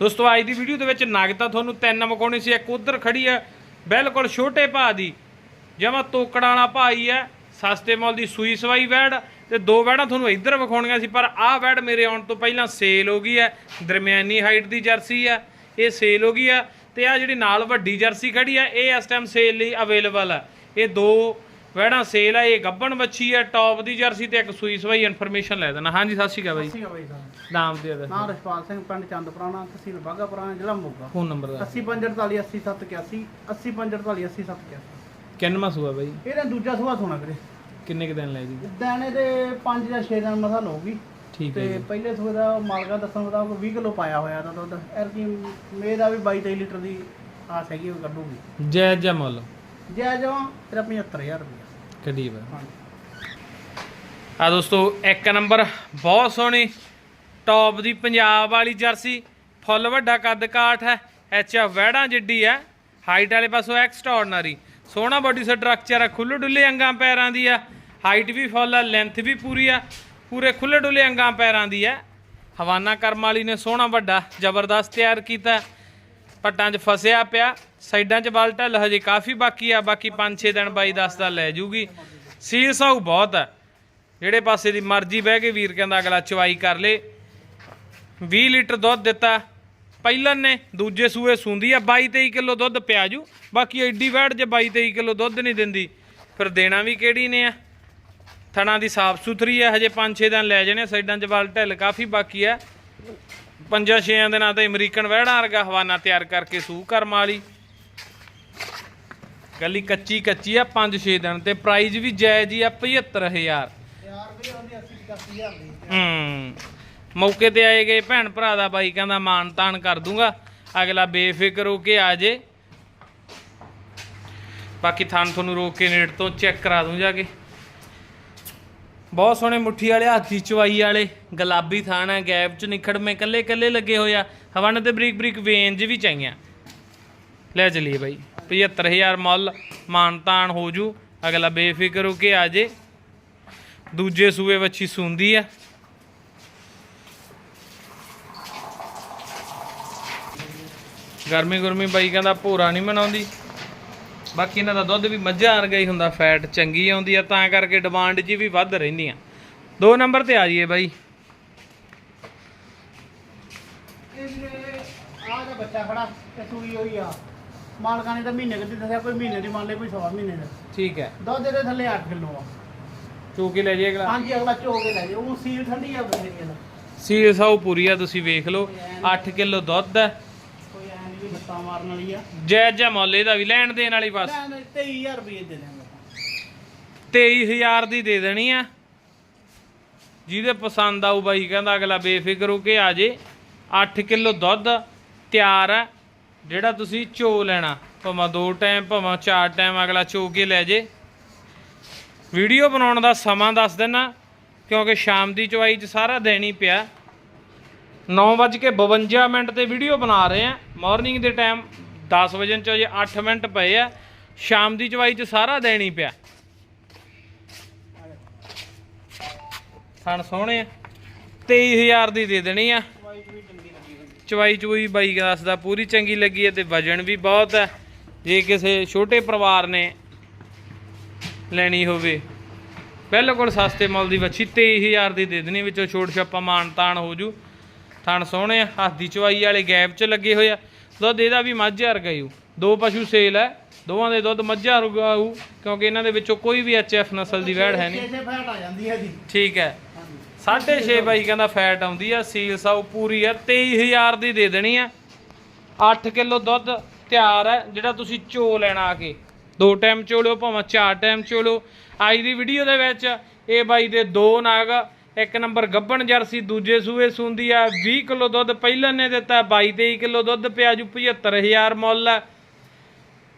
ਦੋਸਤੋ, ਅੱਜ ਦੀ ਵੀਡੀਓ ਦੇ ਵਿੱਚ ਨਗ ਤਾਂ ਤੁਹਾਨੂੰ ਤਿੰਨ ਮਕਾਉਣੀ ਸੀ। ਇੱਕ ਉਧਰ ਖੜੀ ਹੈ ਬਿਲਕੁਲ ਛੋਟੇ ਭਾਅ ਦੀ। ਜਮਾ ਤੋਕੜਾਂ ਵਾਲਾ ਭਾਈ ਹੈ ਸਸਤੇ ਮੁੱਲ ਦੀ ਸੂਈ ਸਵਾਈ ਵੈੜ ਤੇ ਦੋ ਵੈੜਾਂ ਤੁਹਾਨੂੰ ਇੱਧਰ ਵਿਖਾਉਣੀਆਂ ਸੀ, ਪਰ ਆਹ ਵੈੜ ਮੇਰੇ ਆਉਣ ਤੋਂ ਪਹਿਲਾਂ ਸੇਲ ਹੋ ਗਈ ਹੈ ਦਰਮਿਆਨੀ ਹਾਈਟ ਦੀ ਜਰਸੀ ਹੈ ਇਹ ਸੇਲ ਹੋ ਗਈ ਹੈ ਤੇ ਆ ਜਿਹੜੀ ਨਾਲ ਵੱਡੀ ਜਰਸੀ ਖੜੀ ਹੈ ਇਹ ਇਸ ਟਾਈਮ ਸੇਲ ਲਈ ਅਵੇਲੇਬਲ ਹੈ ਇਹ ਦੋ ਵੈੜਾਂ ਸੇਲ ਹੈ ਇਹ ਗੱਬਣ ਬੱਚੀ ਹੈ ਟੌਪ ਦੀ ਜਰਸੀ ਤੇ ਇੱਕ ਸੂਈ ਸਵਾਈ ਇਨਫੋਰਮੇਸ਼ਨ ਲੈ ਦੇਣਾ। ਹਾਂਜੀ, ਸਤਿ ਸ਼੍ਰੀ ਅਕਾਲ ਬਾਈ। ਆ ਸਾਹਿਬ ਨਾਮ ਦੇ ਦੇ। ਰਸ਼ਪਾਲ ਸਿੰਘ ਪਿੰਡ ਚੰਦਪੁਰਾਣਾ ਤਹਿਸੀਲ ਬਾਗਾ ਪੁਰਾਣਾ ਜ਼ਿਲ੍ਹਾ ਮੋਗਾ। ਫੋਨ ਨੰਬਰ ਦਾ। 8045 80781 8045 80781 ਕਿੰਨਵਾਂ ਸੂਆ ਬਾਈ? ਇਹਦਾ ਦੂਜਾ ਸੁਭਾਅ ਹੋਣਾ ਵੀਰੇ। ਕਿੰਨੇ ਕੁ ਦਿਨ ਲੈ ਜੀ? ਦਾਣੇ ਦੇ 5 ਜਾਂ 6 ਦਿਨ ਮਸਾ ਲਊਗੀ। ਠੀਕ ਹੈ ਤੇ ਪਹਿਲੇ ਸੂਏ ਦਾ ਮਾਲਕਾ ਦੱਸਣ ਮੁਤਾਬਕ 20 ਕਿਲੋ ਪਾਇਆ ਹੋਇਆ ਤਾਂ ਦੁੱਧ। ਐਰਕੀ ਮੇਰਾ ਵੀ 22 23 ਲੀਟਰ ਦੀ ਆਸ ਹੈਗੀ ਉਹ ਕੱਢੂਗੀ। ਜੀ ਜੈ ਮੁੱਲ? ਜੈ ਜਵਾਂ ਤੇਰਾ 75000 ਰੁਪਏ ਕਦੀ ਵਾ ਹਾਂਜੀ। ਆ ਦੋਸਤੋ ਇੱਕ ਨੰਬਰ ਬਹੁਤ ਸੋਹਣੀ ਟੌਪ ਦੀ ਪੰਜਾਬ ਵਾਲੀ ਜਰਸੀ, ਫੁੱਲ ਵੱਡਾ ਕੱਦ ਕਾਠ ਹੈ ਐਚ ਵੈੜਾਂ ਜਿੱਡੀ ਹੈ ਹਾਈਟ ਵਾਲੇ ਪਾਸੋਂ ਐਕਸਟਰਾordinary ਸੋਹਣਾ ਬਾਡੀ ਸਟਰਕਚਰ ਆ ਖੁੱਲੇ ਡੁੱਲੇ ਅੰਗਾਂ ਪੈਰਾਂ ਦੀ ਆ ਹਾਈਟ ਵੀ ਫੁੱਲ ਆ ਲੈਂਥ ਵੀ ਪੂਰੀ ਆ ਪੂਰੇ ਖੁੱਲੇ ਡੁੱਲੇ ਅੰਗਾਂ ਪੈਰਾਂ ਦੀ ਹੈ। ਹਵਾਨਾ ਕਰਮ ਵਾਲੀ ਨੇ ਸੋਹਣਾ ਵੱਡਾ, ਜ਼ਬਰਦਸਤ ਤਿਆਰ ਕੀਤਾ ਪੱਟਾਂ 'ਚ ਫਸਿਆ ਪਿਆ, ਸਾਈਡਾਂ 'ਚ ਬਲ ਢਲ ਹਜੇ ਕਾਫੀ ਬਾਕੀ ਆ, ਬਾਕੀ 5-6 ਦਿਨ ਬਾਈ 10 ਦਾ ਲੈ ਜੂਗੀ। ਸੀਲ ਸਾਊ ਬਹੁਤ ਆ ਜਿਹੜੇ ਪਾਸੇ ਦੀ ਮਰਜ਼ੀ ਬਹਿ ਕੇ ਵੀਰ ਕਹਿੰਦਾ ਅਗਲਾ ਚਵਾਈ ਕਰ ਲੇ। 20 ਲੀਟਰ ਦੁੱਧ ਦਿੱਤਾ। ਪਹਿਲਨ ਨੇ ਦੂਜੇ ਸੂਏ ਸੁੰਦੀ ਆ 22 23 ਕਿਲੋ ਦੁੱਧ ਪਿਆ ਜੂ। ਬਾਕੀ ਐਡੀ ਵੈੜ ਜੇ 22 23 ਕਿਲੋ ਦੁੱਧ ਨਹੀਂ ਦਿੰਦੀ ਫਿਰ ਦੇਣਾ ਵੀ ਕਿਹੜੀ ਨੇ ਆ? ਥਣਾ ਦੀ ਸਾਫ਼ ਸੁਥਰੀ ਆ ਹਜੇ 5-6 ਦਿਨ ਲੈ ਜਾਣੇ ਸਾਈਡਾਂ 'ਚ ਬਲ ਢਿੱਲ ਕਾਫੀ ਬਾਕੀ ਆ। ਪੰਜਾਂ ਛੇਆਂ ਦਿਨਾਂ ਤੇ ਅਮਰੀਕਨ ਵਹਿੜਾਂ ਵਰਗਾ ਹਵਾਨਾ ਤਿਆਰ ਕਰਕੇ ਸੂ ਕਰਮ ਵਾਲੀ। ਗੱਲੀ ਕੱਚੀ ਕੱਚੀ ਆ 5-6 ਦਿਨ ਤੇ ਪ੍ਰਾਈਜ਼ ਵੀ ਜਾਇਜ਼ ਹੀ ਆ 75000 ਯਾਰ ਵੀ ਉਹਦੀ 80 80000 ਦੀ। ਹੂੰ। ਮੌਕੇ ਤੇ ਆਏ ਗਏ ਭੈਣ ਭਰਾ ਦਾ ਬਾਈ ਕਹਿੰਦਾ ਮਾਨ ਤਾਨ ਕਰ ਦੂੰਗਾ। ਅਗਲਾ ਬੇਫਿਕਰ ਹੋ ਕੇ ਆ ਜੇ। ਬਾਕੀ ਥਾਨ ਤੁਹਾਨੂੰ ਰੋਕ ਕੇ ਨੇੜ ਤੋਂ ਚੈੱਕ ਕਰਾ ਦੂੰ ਜਾ ਕੇ। ਬਹੁਤ ਸੋਹਣੇ ਮੁੱਠੀ ਵਾਲੇ, ਹਾਥੀ ਚਵਾਈ ਵਾਲੇ, ਗੁਲਾਬੀ ਥਾਨ ਹੈ ਗੈਪ ਚ ਨਿਖੜਵੇਂ ਕੱਲੇ ਕੱਲੇ ਲੱਗੇ ਹੋਏ ਆ। ਹਵਨ ਤੇ ਬਰੀਕ ਬਰੀਕ ਵੇਂਜ ਵੀ ਚਾਹੀਆਂ। ਲੈ ਚਲੀਏ ਬਾਈ 75000 ਮੁੱਲ, ਮਾਨ ਤਾਨ ਹੋ ਜੂ। ਅਗਲਾ ਬੇਫਿਕਰ ਹੋ ਕੇ ਆ ਜੇ। ਦੂਜੇ ਸੂਏ ਵੱਛੀ ਸੁੰਦੀ ਆ। ਗਰਮੀ ਗੁਰਮੀ ਬਾਈ ਕਹਿੰਦਾ ਭੋਰਾ ਨਹੀਂ ਮਨਾਉਂਦੀ। ਬਾਕੀ ਇਹਨਾਂ ਦਾ ਦੁੱਧ ਵੀ ਮੱਝਾਂ ਵਰਗਾ ਹੀ ਹੁੰਦਾ ਫੈਟ ਚੰਗੀ ਆਉਂਦੀ ਆ ਤਾਂ ਕਰਕੇ ਡਿਮਾਂਡ 'ਚ ਵੀ ਵੱਧ ਰਹਿੰਦੀਆਂ ਦੋ ਨੰਬਰ ਤੇ ਆ ਜਾਈਏ ਬਾਈ। ਆਹ ਦਾ ਬੱਚਾ ਖੜਾ ਤੇ ਸੂਈ ਹੋਈ ਆ। ਮਾਲਕਾਂ ਨੇ ਤਾਂ ਮਹੀਨੇ ਕਦੀ ਦੱਸਿਆ ਕੋਈ ਮਹੀਨੇ ਦੀ ਮੰਨ ਲੈ ਕੋਈ ਸਵਾ ਮਹੀਨੇ ਦਾ। ਠੀਕ ਹੈ। ਦੁੱਧ ਦੇ ਥੱਲੇ 8 ਕਿਲੋ ਆ। ਚੂਕੀ ਲੈ ਜਾਈਏ ਅਗਲਾ। ਹਾਂਜੀ ਅਗਲਾ ਚੋ ਕੇ ਲੈ ਜੇ ਉਹ ਸੀਲ ਠੰਡੀ ਆ ਬਥੇਰੀ ਦਾ ਸੀਲ ਸਾਊ ਪੂਰੀ ਆ ਤੁਸੀਂ ਵੇਖ ਲਓ। 8 ਕਿਲੋ ਦੁੱਧ ਹੈ। ਮਾਰਨ ਵਾਲੀ ਆ। ਜਾਇਜ਼ ਜਿਹਾ ਮੁੱਲ ਇਹਦਾ ਵੀ ਲੈਣ ਦੇਣ ਵਾਲੀ ਬਸ। ਲੈ 23000 ਰੁਪਏ ਦੇ ਦਾਂਗੇ 23000 ਦੀ ਦੇ ਦੇਣੀ ਆ। ਜਿਹਦੇ ਪਸੰਦ ਆਊ ਬਾਈ ਕਹਿੰਦਾ ਅਗਲਾ ਬੇਫਿਕਰ ਹੋ ਕੇ ਆ ਜੇ। 8 ਕਿਲੋ ਦੁੱਧ ਤਿਆਰ ਹੈ ਜਿਹੜਾ ਤੁਸੀਂ ਚੋ ਲੈਣਾ ਭਾਵੇਂ ਦੋ ਟਾਈਮ ਭਾਵੇਂ ਚਾਰ ਟਾਈਮ ਅਗਲਾ ਚੋ ਕੇ ਲੈ ਜੇ। ਵੀਡੀਓ ਬਣਾਉਣ ਦਾ ਸਮਾਂ ਦੱਸ ਦੇਣਾ ਕਿਉਂਕਿ ਸ਼ਾਮ ਦੀ ਚਵਾਈ 'ਚ ਸਾਰਾ ਦਿਨ ਹੀ ਪਿਆ। 9:52 ਮਿੰਟ ਤੇ ਵੀਡੀਓ ਬਣਾ ਰਹੇ ਆ ਮਾਰਨਿੰਗ ਦੇ ਟਾਈਮ 10 ਵਜੇ ਚ ਜੇ 8 ਮਿੰਟ ਪਏ ਆ। ਸ਼ਾਮ ਦੀ ਚਵਾਈ 'ਚ ਸਾਰਾ ਦੇਣੀ ਹੀ ਪਿਆ। ਥਣ ਸੋਹਣੇ ਆ। 23000 ਦੀ ਦੇ ਦੇਣੀ ਆ। ਚਵਾਈ ਚੂਈ ਬਾਈ ਦੱਸਦਾ ਪੂਰੀ ਚੰਗੀ ਲੱਗੀ ਹੈ ਤੇ ਵਜਨ ਵੀ ਬਹੁਤ ਹੈ ਜੇ ਕਿਸੇ ਛੋਟੇ ਪਰਿਵਾਰ ਨੇ ਲੈਣੀ ਹੋਵੇ, ਬਿਲਕੁਲ ਸਸਤੇ ਮੁੱਲ ਦੀ ਵੱਛੀ 23000 ਦੀ ਦੇ ਦੇਣੀ, ਵਿੱਚੋਂ ਛੋਟ ਛਾਪਾ ਮਾਨ ਤਾਨ ਹੋ ਜੂ। ਥਣ ਸੋਹਣੇ ਆ ਹੱਥ ਦੀ ਚਵਾਈ ਵਾਲੇ ਗੈਪ 'ਚ ਲੱਗੇ ਹੋਏ ਆ। ਦੁੱਧ ਇਹਦਾ ਵੀ ਮੱਝ ਵਰਗਾ ਹੀ ਦੋ ਪਸ਼ੂ ਸੇਲ ਹੈ ਦੋਵਾਂ ਦੇ ਦੁੱਧ ਮੱਝਾਂ ਵਰਗਾ ਹੋਊ ਕਿਉਂਕਿ ਇਹਨਾਂ ਦੇ ਵਿੱਚੋਂ ਕੋਈ ਵੀ ਐਚਐਫ ਨਸਲ ਦੀ ਵੈੜ ਹੈ ਨਹੀਂ। ਛੇ ਛੇ ਫੈਟ ਆ ਜਾਂਦੀ ਹੈ ਜੀ। ਠੀਕ ਹੈ ਹਾਂਜੀ। ਸਾਢੇ ਛੇ ਬਾਈ ਕਹਿੰਦਾ ਫੈਟ ਆਉਂਦੀ ਆ ਸੀਲ ਸਾਊ ਪੂਰੀ ਆ 23000 ਦੀ ਦੇ ਦੇਣੀ ਆ। 8 ਕਿਲੋ ਦੁੱਧ ਤਿਆਰ ਹੈ ਜਿਹੜਾ ਤੁਸੀਂ ਚੋ ਲੈਣਾ ਆ ਕੇ। ਦੋ ਟਾਈਮ ਚੋਲਿਓ ਭਾਵੇਂ ਚਾਰ ਟਾਈਮ ਚੋਲਿਓ। ਅੱਜ ਦੀ ਵੀਡੀਓ ਦੇ ਵਿੱਚ ਇਹ ਬਾਈ ਦੇ ਦੋ ਨਾਗ ਇੱਕ ਨੰਬਰ ਗੱਬਣ ਜਰਸੀ, ਦੂਜੇ ਸੂਏ ਸੁੰਦੀ ਆ 20 ਕਿਲੋ ਦੁੱਧ ਪਹਿਲਾਂ ਨੇ ਦਿੱਤਾ 22 23 ਕਿਲੋ ਦੁੱਧ ਪਿਆ ਜੂ 75000 ਮੁੱਲ ਆ।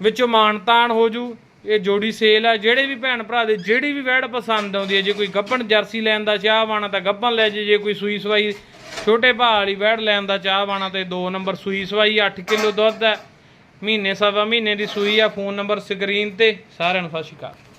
ਵਿੱਚੋਂ ਮਾਨਤਾਨ ਹੋ ਜੂ, ਇਹ ਜੋੜੀ ਸੇਲ ਆ, ਜਿਹੜੇ ਵੀ ਭੈਣ ਭਰਾ ਦੇ, ਜਿਹੜੀ ਵੀ ਵੈੜ ਪਸੰਦ ਆਉਂਦੀ ਹੈ ਜੇ ਕੋਈ ਗੱਬਣ ਜਰਸੀ ਲੈਣ ਦਾ ਚਾਹ ਵਾਣਾ ਤਾਂ ਗੱਬਣ ਲੈ ਜੇ ਜੇ ਕੋਈ ਸੂਈ ਸਵਾਈ, ਛੋਟੇ ਭਾਅ ਵਾਲੀ ਵੈੜ ਲੈਣ ਦਾ ਚਾਹ ਵਾਣਾ ਤੇ 2 ਨੰਬਰ ਸੂਈ ਸਵਾਈ 8 ਕਿਲੋ ਦੁੱਧ ਹੈ ਮਹੀਨੇ ਸਵਾ ਮਹੀਨੇ ਦੀ ਸੂਈ ਆ, ਫੋਨ ਨੰਬਰ ਸਕਰੀਨ ਤੇ, ਸਾਰਿਆਂ ਨੂੰ ਸਤਿ ਸ਼੍ਰੀ ਅਕਾਲ।